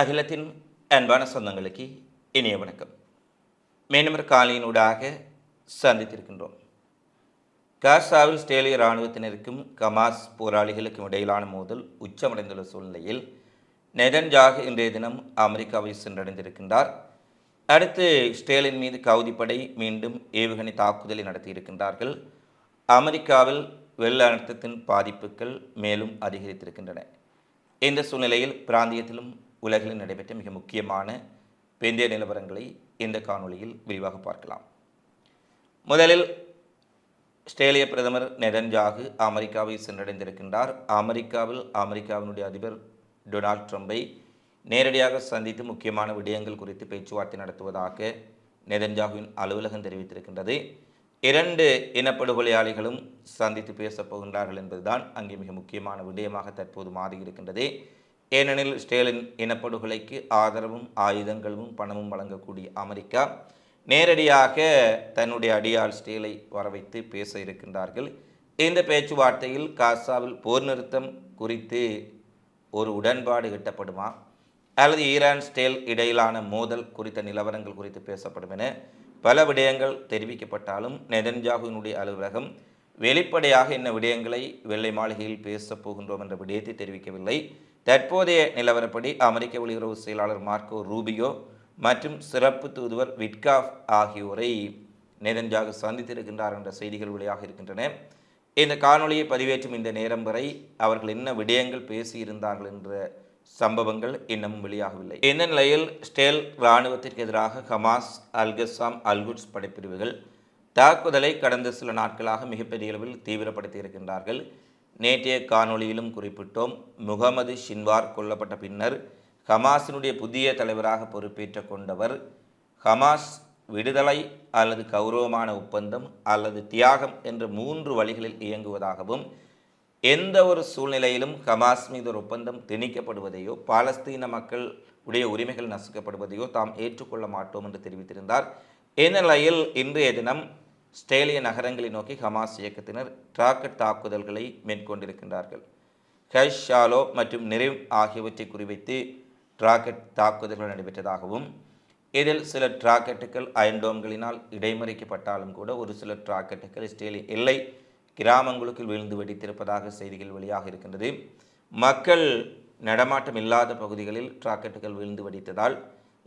அகிலத்தின் அன்பான சொந்தங்களுக்கு இனிய வணக்கம். மேலும் ஒரு காலையினூடாக சந்தித்திருக்கின்றோம். காசாவில் ஸ்டேலிய இராணுவத்தினருக்கும் கமாஸ் போராளிகளுக்கும் இடையிலான மோதல் உச்சமடைந்துள்ள சூழ்நிலையில் நெதன்ஜாக் இன்றைய தினம் அமெரிக்காவை சென்றடைந்திருக்கின்றார். அடுத்து ஸ்டேலின் மீது கவுதிப்படை மீண்டும் ஏவுகணை தாக்குதலை நடத்தியிருக்கின்றார்கள். அமெரிக்காவில் வெள்ள அழுத்தத்தின் பாதிப்புகள் மேலும் அதிகரித்திருக்கின்றன. இந்த சூழ்நிலையில் பிராந்தியத்திலும் உலகில் நடைபெற்ற மிக முக்கியமான பெந்திய நிலவரங்களை இந்த காணொளியில் விரிவாக பார்க்கலாம். முதலில் ஆஸ்திரேலிய பிரதமர் நெதன்ஜாகு அமெரிக்காவை சென்றடைந்திருக்கின்றார். அமெரிக்காவில் அமெரிக்காவினுடைய அதிபர் டொனால்ட் ட்ரம்பை நேரடியாக சந்தித்து முக்கியமான விடயங்கள் குறித்து பேச்சுவார்த்தை நடத்துவதாக நெதன்ஜாகுவின் அலுவலகம் தெரிவித்திருக்கின்றது. இரண்டு இனப்படுகொலையாளிகளும் சந்தித்து பேசப் போகின்றார்கள் என்பதுதான் அங்கே மிக முக்கியமான விடயமாக தற்போது மாறியிருக்கின்றது. ஏனெனில் ஸ்டேலின் இனப்படுகொலைக்கு ஆதரவும் ஆயுதங்களும் பணமும் வழங்கக்கூடிய அமெரிக்கா நேரடியாக தன்னுடைய அடியாள் ஸ்டேலை வரவைத்து பேச இருக்கின்றார்கள். இந்த பேச்சுவார்த்தையில் காசாவில் போர் நிறுத்தம் குறித்து ஒரு உடன்பாடு எட்டப்படுமா அல்லது ஈரான் ஸ்டேல் இடையிலான மோதல் குறித்த நிலவரங்கள் குறித்து பேசப்படும் என பல விடயங்கள் தெரிவிக்கப்பட்டாலும் நெதன்ஜாகுவினுடைய அலுவலகம் வெளிப்படையாக என்ன விடயங்களை வெள்ளை மாளிகையில் பேசப் போகின்றோம் என்ற விடயத்தை தெரிவிக்கவில்லை. தற்போதைய நிலவரப்படி அமெரிக்க வெளியுறவு செயலாளர் மார்க்கோ ரூபியோ மற்றும் சிறப்பு தூதுவர் விட்காஃப் ஆகியோரை நெதன்ஜாகு சந்தித்திருக்கின்றார் என்ற செய்திகள் வெளியாக இருக்கின்றன. இந்த காணொளியை பதிவேற்றும் இந்த நேரம் வரை அவர்கள் என்ன விடயங்கள் பேசியிருந்தார்கள் என்ற சம்பவங்கள் இன்னமும் வெளியாகவில்லை. இந்த நிலையில் ஸ்டேல் இராணுவத்திற்கு எதிராக ஹமாஸ் அல்கசாம் அல்குட்ஸ் படைப்பிரிவுகள் தாக்குதலை கடந்த சில நாட்களாக மிகப்பெரிய அளவில் தீவிரப்படுத்தி இருக்கின்றார்கள் நேற்றைய காணொளியிலும் குறிப்பிட்டோம் முகமது ஷின்வார் கொல்லப்பட்ட பின்னர் ஹமாஸினுடைய புதிய தலைவராக பொறுப்பேற்ற கொண்டவர் ஹமாஸ் விடுதலை அல்லது கௌரவமான ஒப்பந்தம் அல்லது தியாகம் என்ற மூன்று வழிகளில் இயங்குவதாகவும் எந்த ஒரு சூழ்நிலையிலும் ஹமாஸ் மீது ஒரு ஒப்பந்தம் திணிக்கப்படுவதையோ பாலஸ்தீன மக்கள் உடைய உரிமைகள் நசுக்கப்படுவதையோ தாம் ஏற்றுக்கொள்ள மாட்டோம் என்று தெரிவித்திருந்தார். இந்நிலையில் இன்றைய தினம் ஸ்டேலிய நகரங்களை நோக்கி ஹமாஸ் இயக்கத்தினர் ராக்கெட் தாக்குதல்களை மேற்கொண்டிருக்கின்றார்கள். ஹஷ் ஷாலோ மற்றும் நிறைவ் ஆகியவற்றை குறிவைத்து ராக்கெட் தாக்குதல்கள் நடைபெற்றதாகவும் இதில் சில ராக்கெட்டுகள் அயன்டோம்களினால் இடைமறிக்கப்பட்டாலும் கூட ஒரு சில ராக்கெட்டுகள் ஸ்டேலிய எல்லை கிராமங்களுக்குள் விழுந்து வெடித்திருப்பதாக செய்திகள் வெளியாக இருக்கின்றது. மக்கள் நடமாட்டம் இல்லாத பகுதிகளில் டிராக்கெட்டுகள் விழுந்து வெடித்ததால்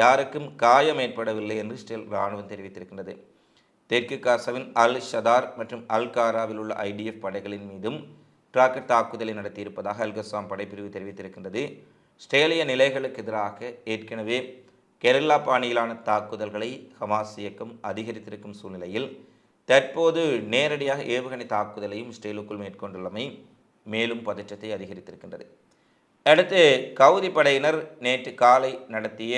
யாருக்கும் காயம் ஏற்படவில்லை என்று ஸ்டேல் இராணுவம் தெரிவித்திருக்கின்றது. தெற்கு காசாவின் அல் ஷதார் மற்றும் அல் காராவில் உள்ள ஐடிஎஃப் படைகளின் மீதும் ராக்கெட் தாக்குதலை நடத்தியிருப்பதாக அல்கசாம் படைப்பிரிவு தெரிவித்திருக்கின்றது. ஸ்டேலிய நிலைகளுக்கு எதிராக ஏற்கனவே கேரளா பாணியிலான தாக்குதல்களை ஹமாஸ் இயக்கம் அதிகரித்திருக்கும் சூழ்நிலையில் தற்போது நேரடியாக ஏவுகணை தாக்குதலையும் ஸ்டேலுக்குள் மேற்கொண்டுள்ளமை மேலும் பதற்றத்தை அதிகரித்திருக்கின்றது. அடுத்து கவுதி படையினர் நேற்று காலை நடத்திய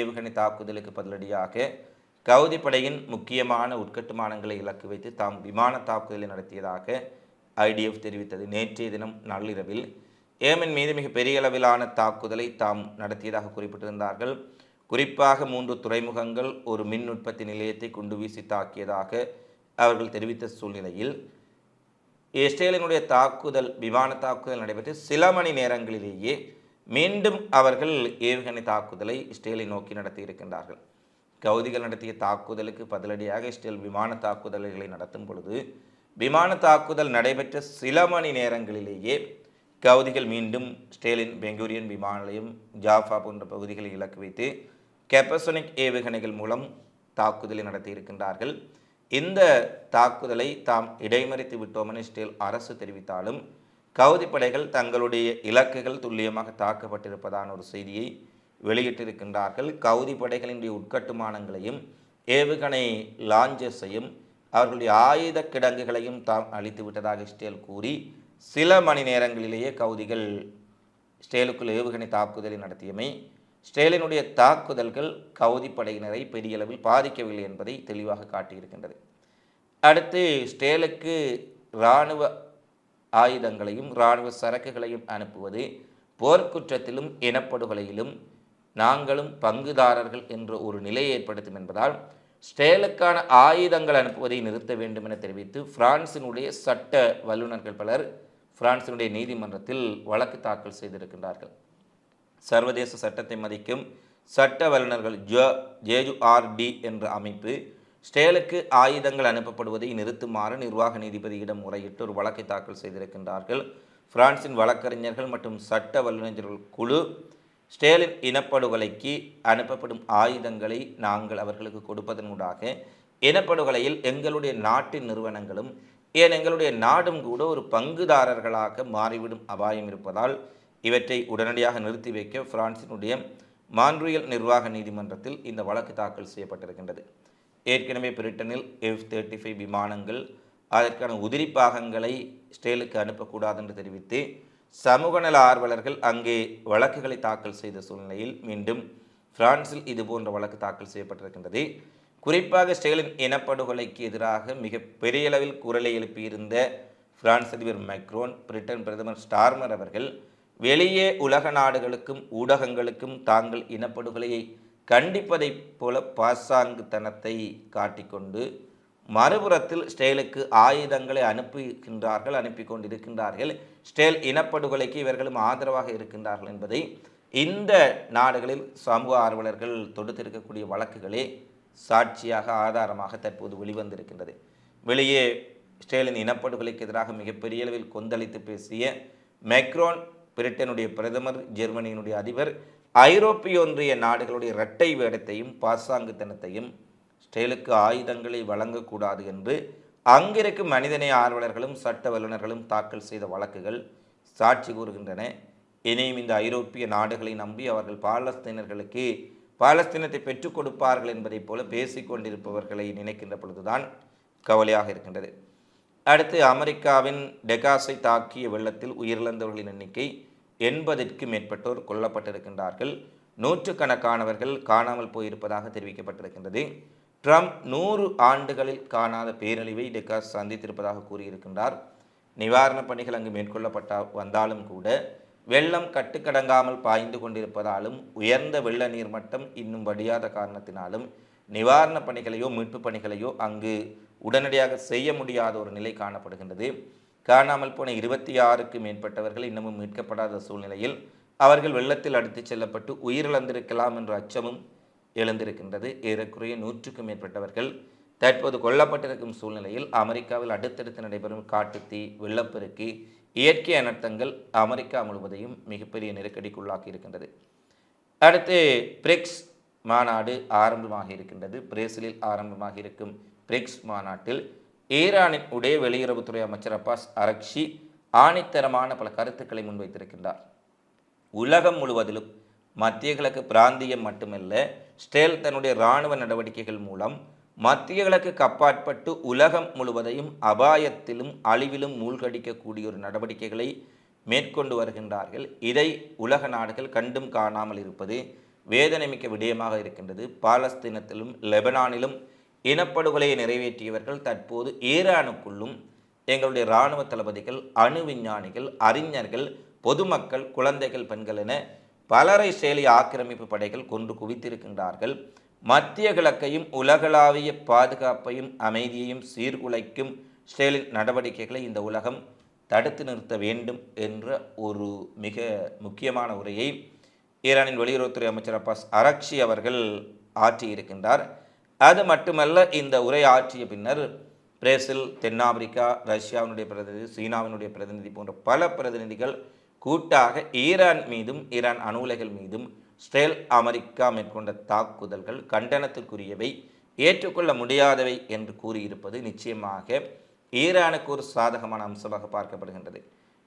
ஏவுகணை தாக்குதலுக்கு பதிலடியாக கவுதி படையின் முக்கியமான உட்கட்டுமானங்களை இலக்கு வைத்து தாம் விமான தாக்குதலை நடத்தியதாக ஐடிஎஃப் தெரிவித்தது. நேற்றைய தினம் நள்ளிரவில் ஏமன் மீது மிக பெரிய அளவிலான தாக்குதலை தாம் நடத்தியதாக குறிப்பிட்டிருந்தார்கள். குறிப்பாக மூன்று துறைமுகங்கள் ஒரு மின் உற்பத்தி நிலையத்தை குண்டு வீசி தாக்கியதாக அவர்கள் தெரிவித்த சூழ்நிலையில் இஸ்ரேலினுடைய தாக்குதல் விமான தாக்குதல் நடைபெற்று சில மணி நேரங்களிலேயே மீண்டும் அவர்கள் ஏவுகணை தாக்குதலை இஸ்ரேலை நோக்கி நடத்தியிருக்கின்றார்கள் கவுதிகள் நடத்திய தாக்குதலுக்கு பதிலடியாக இஸ்ரேல் விமான தாக்குதல்களை நடத்தும் பொழுது விமான தாக்குதல் நடைபெற்ற சில மணி நேரங்களிலேயே கவுதிகள் மீண்டும் ஸ்டேலின் பெங்கூரியன் விமான நிலையம் ஜாஃபா போன்ற பகுதிகளை இலக்கு வைத்து கெப்பசோனிக் ஏவுகணைகள் மூலம் தாக்குதலை நடத்தியிருக்கின்றார்கள். இந்த தாக்குதலை தாம் இடைமறித்து விட்டோமென என இஸ்ரேல் அரசு தெரிவித்தாலும் கவுதி படைகள் தங்களுடைய இலக்குகள் துல்லியமாக தாக்கப்பட்டிருப்பதான ஒரு செய்தியை வெளியிட்டிருக்கின்றார்கள். கவுதி படைகளினுடைய உட்கட்டுமானங்களையும் ஏவுகணை லாஞ்சஸையும் அவர்களுடைய ஆயுத கிடங்குகளையும் தாம் அழித்து விட்டதாக இஸ்ரேல் கூறி சில மணி நேரங்களிலேயே கவுதிகள் ஸ்டேலுக்குள் ஏவுகணை தாக்குதலை நடத்தியமை ஸ்டேலினுடைய தாக்குதல்கள் கவுதி படையினரை பெரிய அளவில் பாதிக்கவில்லை என்பதை தெளிவாக காட்டியிருக்கின்றது. அடுத்து ஸ்டேலுக்கு இராணுவ ஆயுதங்களையும் இராணுவ சரக்குகளையும் அனுப்புவது போர்க்குற்றத்திலும் இனப்படுகொலையிலும் நாங்களும் பங்குதாரர்கள் என்ற ஒரு நிலையை ஏற்படுத்தும் என்பதால் ஸ்டேலுக்கான ஆயுதங்கள் அனுப்புவதை நிறுத்த வேண்டும் என தெரிவித்து பிரான்சினுடைய சட்ட வல்லுநர்கள் பலர் பிரான்சினுடைய நீதிமன்றத்தில் வழக்கு தாக்கல் செய்திருக்கின்றார்கள். சர்வதேச சட்டத்தை மதிக்கும் சட்ட வல்லுநர்கள் ஜ ஜேஜு ஆர்டி என்ற அமைப்பு ஸ்டேலுக்கு ஆயுதங்கள் அனுப்பப்படுவதை நிறுத்துமாறு நிர்வாக நீதிபதியிடம் முறையிட்டு ஒரு வழக்கை தாக்கல் செய்திருக்கின்றார்கள். பிரான்சின் வழக்கறிஞர்கள் மற்றும் சட்ட வல்லுநர்கள் குழு ஸ்டேலின் இனப்படுகொலைக்கு அனுப்பப்படும் ஆயுதங்களை நாங்கள் அவர்களுக்கு கொடுப்பதனூடாக இனப்படுகொலையில் எங்களுடைய நாட்டின் நிறுவனங்களும் ஏன் எங்களுடைய நாடும் கூட ஒரு பங்குதாரர்களாக மாறிவிடும் அபாயம் இருப்பதால் இவற்றை உடனடியாக நிறுத்தி வைக்க பிரான்சினுடைய மான்றியல் நிர்வாக நீதிமன்றத்தில் இந்த வழக்கு தாக்கல் செய்யப்பட்டிருக்கின்றது. ஏற்கனவே பிரிட்டனில் எஃப் தேர்ட்டி ஃபைவ் விமானங்கள் அதற்கான உதிரி பாகங்களை ஸ்டேலுக்கு அனுப்பக்கூடாது என்று தெரிவித்து சமூக நல ஆர்வலர்கள் அங்கே வழக்குகளை தாக்கல் செய்த சூழ்நிலையில் மீண்டும் பிரான்சில் இதுபோன்ற வழக்கு தாக்கல் செய்யப்பட்டிருக்கின்றது. குறிப்பாக ஸ்டெலின் இனப்படுகொலைக்கு எதிராக மிக பெரிய அளவில் குரலை எழுப்பியிருந்த பிரான்ஸ் அதிபர் மைக்ரோன் பிரிட்டன் பிரதமர் ஸ்டார்மர் அவர்கள் வெளியே உலக நாடுகளுக்கும் ஊடகங்களுக்கும் தாங்கள் இனப்படுகொலையை கண்டிப்பதைப் போல பாசாங்குத்தனத்தை காட்டிக்கொண்டு மறுபுறத்தில் ஸ்டேலுக்கு ஆயுதங்களை அனுப்புகின்றார்கள் அனுப்பி கொண்டிருக்கின்றார்கள். ஸ்டேல் இனப்படுகொலைக்கு இவர்களும் ஆதரவாக இருக்கின்றார்கள் என்பதை இந்த நாடுகளில் சமூக ஆர்வலர்கள் தொடுத்திருக்கக்கூடிய வழக்குகளே சாட்சியாக ஆதாரமாக தற்போது வெளிவந்திருக்கின்றது. வெளியே ஸ்டேலின் இனப்படுகொலைக்கு எதிராக மிகப்பெரிய அளவில் கொந்தளித்து பேசிய மெக்ரோன் பிரிட்டனுடைய பிரதமர் ஜெர்மனியினுடைய அதிபர் ஐரோப்பிய ஒன்றிய நாடுகளுடைய இரட்டை வேடத்தையும் பாசாங்குத்தனத்தையும் ஸ்டேலுக்கு ஆயுதங்களை வழங்கக்கூடாது என்று அங்கிருக்கும் மனிதநேய ஆர்வலர்களும் சட்ட வல்லுநர்களும் தாக்கல் செய்த வழக்குகள் சாட்சி கூறுகின்றன. இனியும் இந்த ஐரோப்பிய நாடுகளை நம்பி அவர்கள் பாலஸ்தீனர்களுக்கு பாலஸ்தீனத்தை பெற்றுக் கொடுப்பார்கள் என்பதைப் போல பேசிக்கொண்டிருப்பவர்களை நினைக்கின்ற பொழுதுதான் கவலையாக இருக்கின்றது. அடுத்து அமெரிக்காவின் டெகாஸை தாக்கிய வெள்ளத்தில் உயிரிழந்தவர்களின் எண்ணிக்கை எண்பதிற்கு மேற்பட்டோர் கொல்லப்பட்டிருக்கின்றார்கள். நூற்றுக்கணக்கானவர்கள் காணாமல் போயிருப்பதாக தெரிவிக்கப்பட்டிருக்கின்றது. ட்ரம்ப் நூறு ஆண்டுகளில் காணாத பேரழிவை டெக்காஸ் சந்தித்திருப்பதாக கூறியிருக்கின்றார். நிவாரணப் பணிகள் அங்கு மேற்கொள்ளப்பட்ட வந்தாலும் கூட வெள்ளம் கட்டுக்கடங்காமல் பாய்ந்து கொண்டிருப்பதாலும் உயர்ந்த வெள்ள நீர் மட்டம் இன்னும் வடியாத காரணத்தினாலும் நிவாரணப் பணிகளையோ மீட்புப் பணிகளையோ அங்கு உடனடியாக செய்ய முடியாத ஒரு நிலை காணப்படுகின்றது. காணாமல் போன இருபத்தி ஆறுக்கு மேற்பட்டவர்கள் இன்னமும் மீட்கப்படாத சூழ்நிலையில் அவர்கள் வெள்ளத்தில் அடித்துச் செல்லப்பட்டு உயிரிழந்திருக்கலாம் என்ற அச்சமும் எழுந்திருக்கின்றது. ஏறக்குறைய நூற்றுக்கும் மேற்பட்டவர்கள் தற்போது கொல்லப்பட்டிருக்கும் சூழ்நிலையில் அமெரிக்காவில் அடுத்தடுத்து நடைபெறும் காட்டுத்தீ வெள்ளப்பெருக்கு இயற்கை அனர்த்தங்கள் அமெரிக்கா முழுவதையும் மிகப்பெரிய நெருக்கடிக்குள்ளாக்கி இருக்கின்றது. அடுத்து பிரிக்ஸ் மாநாடு ஆரம்பமாக இருக்கின்றது. பிரேசிலில் ஆரம்பமாக இருக்கும் பிரிக்ஸ் மாநாட்டில் ஈரானின் உடைய வெளியுறவுத்துறை அமைச்சர் அப்பாஸ் அரக்ஷி ஆணித்தரமான பல கருத்துக்களை முன்வைத்திருக்கின்றார். உலகம் முழுவதிலும் மத்திய கிழக்கு பிராந்தியம் மட்டுமல்ல ஸ்டேல் தன்னுடைய இராணுவ நடவடிக்கைகள் மூலம் மத்திய கிழக்கு அப்பாற்பட்டு உலகம் முழுவதையும் அபாயத்திலும் அழிவிலும் மூழ்கடிக்கக்கூடிய ஒரு நடவடிக்கைகளை மேற்கொண்டு வருகின்றார்கள். இதை உலக நாடுகள் கண்டும் காணாமல் இருப்பது வேதனைமிக்க விடயமாக இருக்கின்றது. பாலஸ்தீனத்திலும் லெபனானிலும் இனப்படுகொலையை நிறைவேற்றியவர்கள் தற்போது ஈரானுக்குள்ளும் எங்களுடைய இராணுவ தளபதிகள் அணு விஞ்ஞானிகள் அறிஞர்கள் பொதுமக்கள் குழந்தைகள் பெண்கள் என பலரை செயலி ஆக்கிரமிப்பு படைகள் கொன்று குவித்திருக்கின்றார்கள். மத்திய கிழக்கையும் உலகளாவிய பாதுகாப்பையும் அமைதியையும் சீர்குலைக்கும் ஸ்டேலின் நடவடிக்கைகளை இந்த உலகம் தடுத்து நிறுத்த வேண்டும் என்ற ஒரு மிக முக்கியமான உரையை ஈரானின் வெளியுறவுத்துறை அமைச்சர் அப்பாஸ் அரக்ஷி அவர்கள் ஆற்றியிருக்கின்றார். அது மட்டுமல்ல இந்த உரை ஆற்றிய பின்னர் பிரேசில் தென்னாப்பிரிக்கா ரஷ்யாவினுடைய பிரதிநிதி சீனாவினுடைய பிரதிநிதி போன்ற பல பிரதிநிதிகள் கூட்டாக ஈரான் மீதும் ஈரான் அணு உலைகள் மீதும் ஸ்டேல் அமெரிக்கா மேற்கொண்ட தாக்குதல்கள் கண்டனத்திற்குரியவை ஏற்றுக்கொள்ள முடியாதவை என்று கூறியிருப்பது நிச்சயமாக ஈரானுக்கு ஒரு சாதகமான அம்சமாக பார்க்கப்படுகின்றது.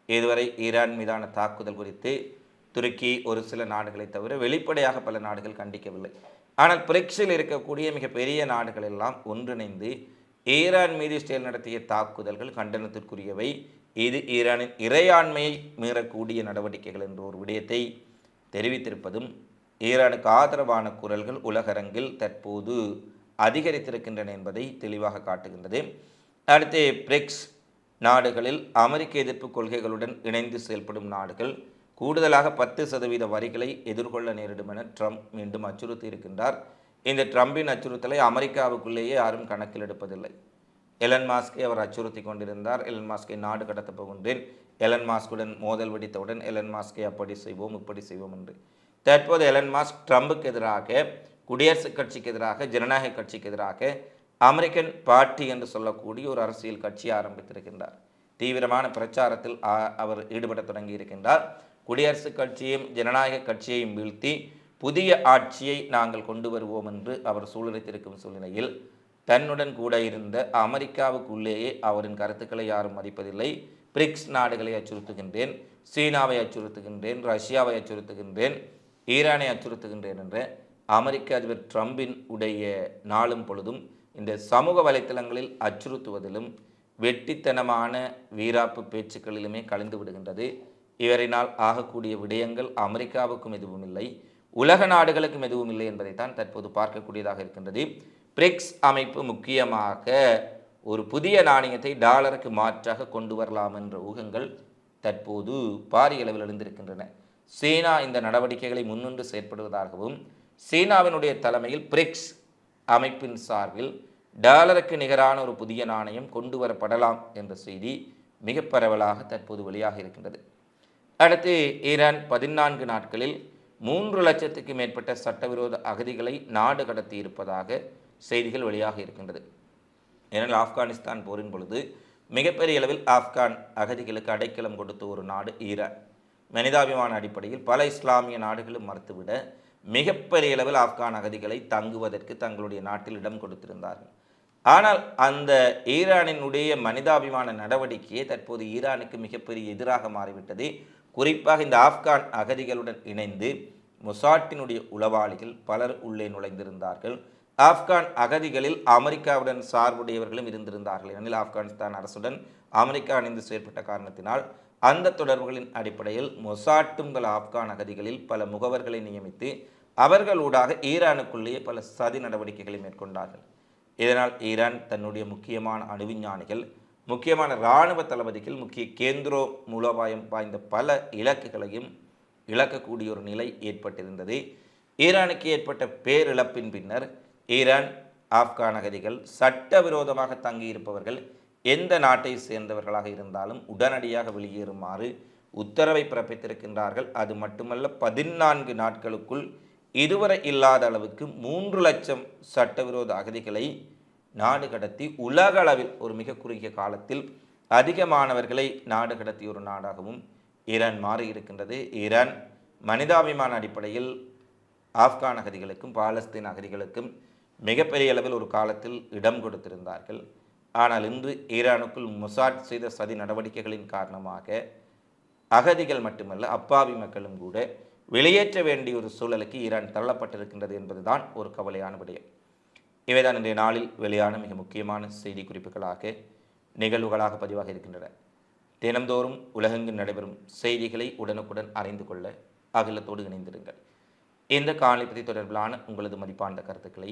இதுவரை ஈரான் மீதான தாக்குதல் குறித்து துருக்கி ஒரு சில நாடுகளை தவிர வெளிப்படையாக பல நாடுகள் கண்டிக்கவில்லை. ஆனால் பிரிக்ஸில் இருக்கக்கூடிய மிகப்பெரிய நாடுகள் எல்லாம் ஒன்றிணைந்து ஈரான் மீது இஸ்ரேல் நடத்திய தாக்குதல்கள் கண்டனத்திற்குரியவை இது ஈரானின் இறையாண்மையை மீறக்கூடிய நடவடிக்கைகள் என்ற ஒரு விடயத்தை தெரிவித்திருப்பதும் ஈரானுக்கு ஆதரவான குரல்கள் உலகரங்கில் தற்போது அதிகரித்திருக்கின்றன என்பதை தெளிவாக காட்டுகின்றது. அடுத்து பிரிக்ஸ் நாடுகளில் அமெரிக்க எதிர்ப்பு கொள்கைகளுடன் இணைந்து செயல்படும் நாடுகள் கூடுதலாக பத்து சதவீத வரிகளை எதிர்கொள்ள நேரிடும் என ட்ரம்ப் மீண்டும் அச்சுறுத்தி இருக்கின்றார் இந்த ட்ரம்பின் அச்சுறுத்தலை அமெரிக்காவுக்குள்ளேயே யாரும் கணக்கில் எடுப்பதில்லை. எலன் மாஸ்கை அவர் அச்சுறுத்தி கொண்டிருந்தார். எலன் மாஸ்கை நாடு கடத்தப் போகின்றேன். எலன் மாஸ்குடன் மோதல் வெடித்தவுடன் எலன் மாஸ்கை அப்படி செய்வோம் இப்படி செய்வோம் என்று. தற்போது எலன் மாஸ்க் ட்ரம்புக்கு எதிராக குடியரசுக் கட்சிக்கு எதிராக ஜனநாயக கட்சிக்கு எதிராக அமெரிக்கன் பார்ட்டி என்று சொல்லக்கூடிய ஒரு அரசியல் கட்சி ஆரம்பித்திருக்கின்றார். தீவிரமான பிரச்சாரத்தில் அவர் ஈடுபட தொடங்கி இருக்கின்றார். குடியரசுக் கட்சியையும் ஜனநாயக கட்சியையும் வீழ்த்தி புதிய ஆட்சியை நாங்கள் கொண்டு வருவோம் என்று அவர் சூழ்நிலைத்திருக்கும் சூழ்நிலையில் தன்னுடன் கூட இருந்த அமெரிக்காவுக்குள்ளேயே அவரின் கருத்துக்களை யாரும் மதிப்பதில்லை. பிரிக்ஸ் நாடுகளை அச்சுறுத்துகின்றேன் சீனாவை அச்சுறுத்துகின்றேன் ரஷ்யாவை அச்சுறுத்துகின்றேன் ஈரானை அச்சுறுத்துகின்றேன் என்ற அமெரிக்க அதிபர் ட்ரம்பின் உடைய நாளும் பொழுதும் இந்த சமூக வலைத்தளங்களில் அச்சுறுத்துவதிலும் வெட்டித்தனமான வீராப்பு பேச்சுக்களிலுமே கலந்து விடுகின்றது. இவரினால் ஆகக்கூடிய விடயங்கள் அமெரிக்காவுக்கும் எதுவும் இல்லை உலக நாடுகளுக்கும் எதுவும் இல்லை என்பதைத்தான் தற்போது பார்க்கக்கூடியதாக இருக்கின்றது. பிரிக்ஸ் அமைப்பு முக்கியமாக ஒரு புதிய நாணயத்தை டாலருக்கு மாற்றாக கொண்டு வரலாம் என்ற ஊகங்கள் தற்போது பாரிய அளவில் எழுந்திருக்கின்றன. சீனா இந்த நடவடிக்கைகளை முன்னின்று செயற்படுவதாகவும் சீனாவினுடைய தலைமையில் பிரிக்ஸ் அமைப்பின் சார்பில் டாலருக்கு நிகரான ஒரு புதிய நாணயம் கொண்டு வரப்படலாம் என்ற செய்தி மிக பரவலாக தற்போது வெளியாக இருக்கின்றது. அடுத்து ஈரான் பதினான்கு நாட்களில் மூன்று லட்சத்துக்கு மேற்பட்ட சட்டவிரோத அகதிகளை நாடு கடத்தி இருப்பதாக செய்திகள் வெளியாக இருக்கின்றது. ஏனெனில் ஆப்கானிஸ்தான் போரின் பொழுது மிகப்பெரிய அளவில் ஆப்கான் அகதிகளுக்கு அடைக்கலம் கொடுத்த ஒரு நாடு ஈரான் மனிதாபிமான அடிப்படையில் பல இஸ்லாமிய நாடுகளும் மறுத்துவிட மிகப்பெரிய அளவில் ஆப்கான் அகதிகளை தங்குவதற்கு தங்களுடைய நாட்டில் இடம் கொடுத்திருந்தார்கள். ஆனால் அந்த ஈரானினுடைய மனிதாபிமான நடவடிக்கையே தற்போது ஈரானுக்கு மிகப்பெரிய எதிராக மாறிவிட்டது. குறிப்பாக இந்த ஆப்கான் அகதிகளுடன் இணைந்து மொசாட்டினுடைய உளவாளிகள் பலர் உள்ளே நுழைந்திருந்தார்கள். ஆப்கான் அகதிகளில் அமெரிக்காவுடன் சார்புடையவர்களும் இருந்திருந்தார்கள். ஏனெனில் ஆப்கானிஸ்தான் அரசுடன் அமெரிக்கா இணைந்து செயற்பட்ட காரணத்தினால் அந்த தொடர்புகளின் அடிப்படையில் மொசாட்டுங்கள் ஆப்கான் அகதிகளில் பல முகவர்களை நியமித்து அவர்களூடாக ஈரானுக்குள்ளேயே பல சதி நடவடிக்கைகளை மேற்கொண்டார்கள். இதனால் ஈரான் தன்னுடைய முக்கியமான அணுவிஞ்ஞானிகள் முக்கியமான இராணுவ தளபதிகள் முக்கிய கேந்திரோ மூலோபாயம் வாய்ந்த பல இலக்குகளையும் இழக்கக்கூடிய ஒரு நிலை ஏற்பட்டிருந்தது. ஈரானுக்கு ஏற்பட்ட பேரிழப்பின் பின்னர் ஈரான் ஆப்கான் அகதிகள் சட்டவிரோதமாக தங்கியிருப்பவர்கள் எந்த நாட்டை சேர்ந்தவர்களாக இருந்தாலும் உடனடியாக வெளியேறுமாறு உத்தரவை பிறப்பித்திருக்கின்றார்கள். அது மட்டுமல்ல பதினான்கு நாட்களுக்குள் இதுவரை இல்லாத அளவுக்கு மூன்று லட்சம் சட்டவிரோத அகதிகளை நாடு கடத்தி உலக அளவில் ஒரு மிக குறுகிய காலத்தில் அதிகமானவர்களை நாடு கடத்திய ஒரு நாடாகவும் ஈரான் மாறியிருக்கின்றது. ஈரான் மனிதாபிமான அடிப்படையில் ஆப்கான் அகதிகளுக்கும் பாலஸ்தீன் அகதிகளுக்கும் மிகப்பெரிய அளவில் ஒரு காலத்தில் இடம் கொடுத்திருந்தார்கள். ஆனால் இன்று ஈரானுக்குள் மொசாட் செய்த சதி நடவடிக்கைகளின் காரணமாக அகதிகள் மட்டுமல்ல அப்பாவி மக்களும் கூட வெளியேற்ற வேண்டிய ஒரு சூழலுக்கு ஈரான் தள்ளப்பட்டிருக்கின்றது என்பதுதான் ஒரு கவலையான விடயம். இவைதான் இன்றைய நாளில் வெளியான மிக முக்கியமான செய்தி குறிப்புகளாக நிகழ்வுகளாக பதிவாக இருக்கின்றன. தினந்தோறும் உலகெங்கில் நடைபெறும் செய்திகளை உடனுக்குடன் அறிந்து கொள்ள அகிலத்தோடு இணைந்திருங்கள். இந்த காணொலி பற்றி தொடர்பிலான உங்களது மதிப்பார்ந்த கருத்துக்களை